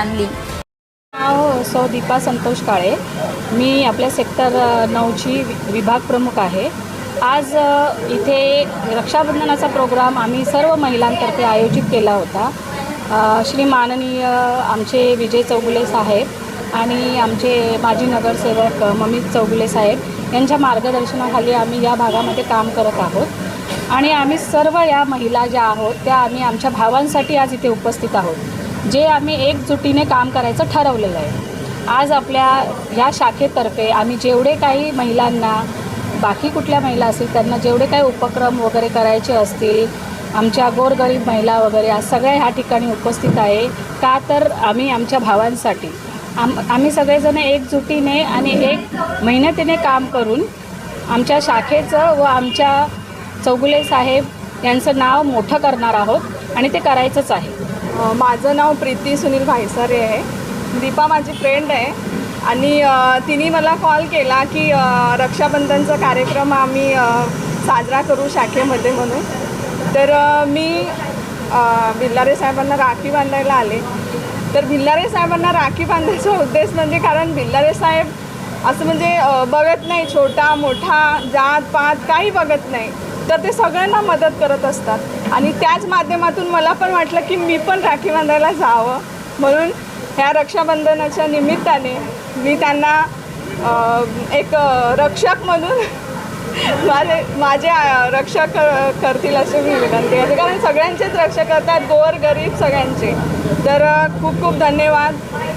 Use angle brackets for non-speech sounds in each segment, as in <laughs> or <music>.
बांधली नाव सौ दीपा संतोष काळे. मी आपल्या सेक्टर नऊची वि- विभाग प्रमुख आहे. आज इथे रक्षाबंधनाचा प्रोग्राम आम्ही सर्व महिलांतर्फे आयोजित केला होता. श्री माननीय आमचे विजय चौगुले साहेब आणि आमचे माजी नगरसेवक ममित चौगुले साहेब यांच्या मार्गदर्शनाखाली आम्ही या भागामध्ये काम करत आहोत. आणि आम्ही सर्व या महिला ज्या आहोत त्या आम्ही आमच्या भावांसाठी आज इथे उपस्थित आहोत. जे आम्ही एकजुटीने काम करायचं ठरवलेलं आहे. आज आपल्या ह्या शाखेतर्फे आम्ही जेवढे काही महिलांना बाकी कुठल्या महिला असतील त्यांना जेवढे काही उपक्रम वगैरे करायचे असतील आमच्या गोरगरीब महिला वगैरे आज सगळ्या ह्या ठिकाणी उपस्थित आहे. का तर आम्ही आमच्या भावांसाठी आम आम्ही सगळेजण एकजुटीने आणि एक मेहनतीने काम करून आमच्या शाखेचं व आमच्या चौगुले साहेब यांचं नाव मोठं करणार आहोत आणि ते करायचंच आहे. माझं नाव प्रीती सुनील भाईसारे आहे. दीपा माझी फ्रेंड आहे. आणि तिने मला कॉल केला की रक्षाबंधनचा कार्यक्रम आम्ही साजरा करू शाखेमध्ये म्हणून. तर मी भिल्लारे साहेबांना राखी बांधायला आले. तर भिल्लारे साहेबांना राखी बांधायचा उद्देश म्हणजे कारण भिल्लारे साहेब असं म्हणजे बघत नाही. छोटा मोठा जात पात काही बघत नाही. तर ते सगळ्यांना मदत करत असतात. आणि त्याच माध्यमातून मला पण वाटलं की मी पण राखी बांधायला जावं. म्हणून ह्या रक्षाबंधनाच्या निमित्ताने मी त्यांना एक रक्षक म्हणून <laughs> माझे माझे रक्षा कर करतील अशी मी विनंती करते. कारण सगळ्यांचेच रक्षा करतात गोर गरीब सगळ्यांचे. तर खूप खूप धन्यवाद.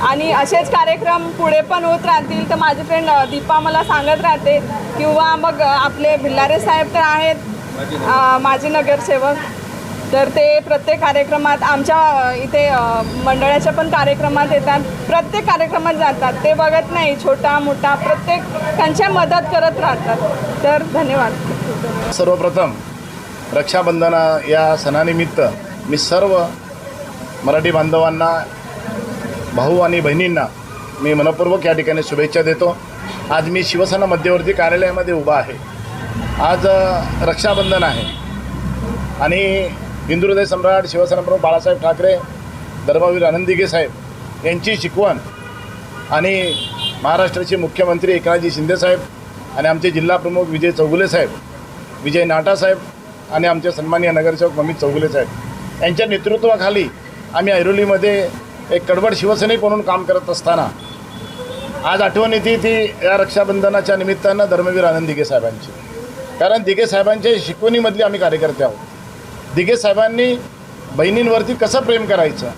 आणि असेच कार्यक्रम पुढे पण होत राहतील. तर माझी फ्रेंड दीपा मला सांगत राहते किंवा मग आपले भिल्लारे साहेब तर आहेत. माझे नगरसेवक. तर ते प्रत्येक कार्यक्रमात आमच्या इथे मंडळाच्या पण कार्यक्रमात येतात. प्रत्येक कार्यक्रमात जातात. ते बघत नाही. छोटा मोठा प्रत्येकांच्या मदत करत राहतात. तर धन्यवाद. सर्वप्रथम रक्षाबंधना या सणानिमित्त मी सर्व मराठी बांधवांना भाऊ आणि बहिणींना मी मनपूर्वक या ठिकाणी शुभेच्छा देतो. आज मी शिवसेना मध्यवर्ती कार्यालयामध्ये उभा आहे. आज रक्षाबंधन आहे. आणि हिंदुहृदय सम्राट शिवसेनाप्रमुख बाळासाहेब ठाकरे धर्मवीर आनंदिगे साहेब यांची शिकवण आणि महाराष्ट्राचे मुख्यमंत्री एकनाथजी शिंदेसाहेब आणि आमचे जिल्हाप्रमुख विजय चौगुले साहेब विजय नाटा साहेब आणि आमचे सन्मान्य नगरसेवक अमित चौगुले साहेब यांच्या नेतृत्वाखाली आम्ही ऐरोलीमध्ये एक कडवड शिवसैनिक म्हणून काम करत असताना आज आठवण येते ती या रक्षाबंधनाच्या निमित्तानं धर्मवीर आनंदिगे साहेबांची. कारण दिघे साहेबांच्या शिकवणीमधले आम्ही कार्यकर्ते आहोत. दिघे साहेबांनी बहिणींवरती कसं प्रेम करायचं?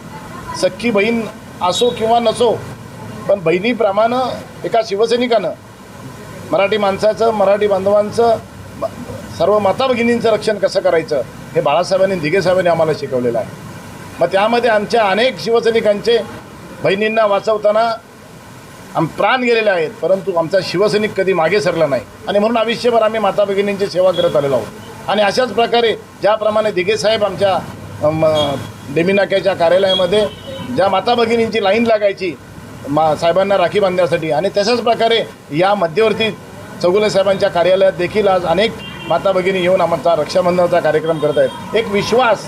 सख्खी बहीण असो किंवा नसो पण बहिणीप्रमाणे एका शिवसैनिकानं मराठी माणसाचं मराठी बांधवांचं सर्व माता भगिनींचं रक्षण कसं करायचं हे बाळासाहेबांनी दिघेसाहेबांनी आम्हाला शिकवलेलं आहे. मग त्यामध्ये आमच्या अनेक शिवसैनिकांचे बहिणींना वाचवताना आम प्राण गेलेले आहेत परंतु आमचा शिवसैनिक कधी मागे सरला नाही. आणि म्हणून आयुष्यभर आम्ही माता भगिनींची सेवा करत आलेलो आहोत. आणि अशाच प्रकारे ज्याप्रमाणे दिघेसाहेब आमच्या डेमिनाक्याच्या कार्यालयामध्ये ज्या माता भगिनींची लाईन लागायची मा साहेबांना राखी बांधण्यासाठी आणि तशाच प्रकारे या मध्यवर्ती चौगुले साहेबांच्या कार्यालयात देखील आज अनेक माता भगिनी येऊन आमचा रक्षाबंधनाचा कार्यक्रम करत आहेत. एक विश्वास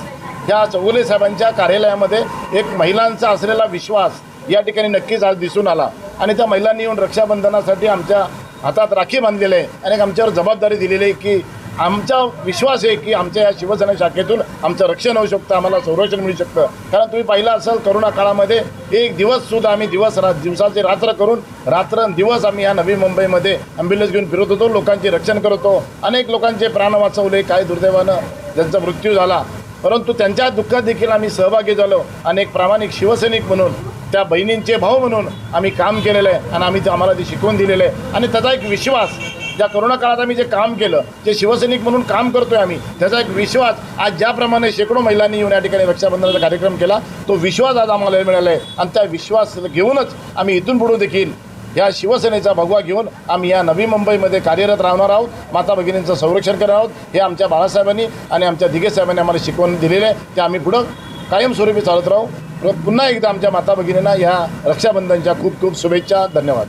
ह्या चौगुले साहेबांच्या कार्यालयामध्ये एक महिलांचा असलेला विश्वास या ठिकाणी नक्कीच आज दिसून आला. आणि त्या महिलांनी येऊन रक्षाबंधनासाठी आमच्या हातात राखी बांधलेली आहे. आणि आमच्यावर जबाबदारी दिलेली आहे की आमचा विश्वास आहे की आमच्या या शिवसेना शाखेतून आमचं रक्षण होऊ शकतं आम्हाला संरक्षण मिळू शकतं. कारण तुम्ही पाहिलं असाल करोना काळामध्ये एक दिवससुद्धा आम्ही दिवस रा दिवसाचे रात्र करून रात्र दिवस आम्ही या नवी मुंबईमध्ये ॲम्ब्युलन्स घेऊन फिरत होतो. लोकांचे रक्षण करत होतो. अनेक लोकांचे प्राण वाचवले. काय दुर्दैवानं ज्यांचा मृत्यू झाला. परंतु त्यांच्या दुःखात देखील आम्ही सहभागी झालो. आणि एक प्रामाणिक शिवसैनिक म्हणून त्या बहिणींचे भाऊ म्हणून आम्ही काम केलेलं आहे आणि आम्ही ते आम्हाला ते शिकवून दिलेलं आहे. आणि त्याचा एक विश्वास ज्या करोना काळात आम्ही जे काम केलं जे शिवसैनिक म्हणून काम करतोय आम्ही त्याचा एक विश्वास आज ज्याप्रमाणे शेकडो महिलांनी येऊन या ठिकाणी रक्षाबंधनाचा कार्यक्रम केला तो विश्वास आज आम्हाला मिळाला आहे. आणि त्या विश्वास घेऊनच आम्ही इथून पुढे देखील या शिवसेनेचा भगवा घेऊन आम्ही या नवी मुंबईमध्ये कार्यरत राहणार आहोत. माता भगिनींचं संरक्षण करणार आहोत. हे आमच्या बाळासाहेबांनी आणि आमच्या दिघे साहेबांनी आम्हाला शिकवून दिलेले आहे. ते आम्ही पुढं कायमस्वरूपी चालत राहू. पुन्हा एकदा आमच्या माता भगिनींना या रक्षाबंधनच्या खूप खूप शुभेच्छा धन्यवाद.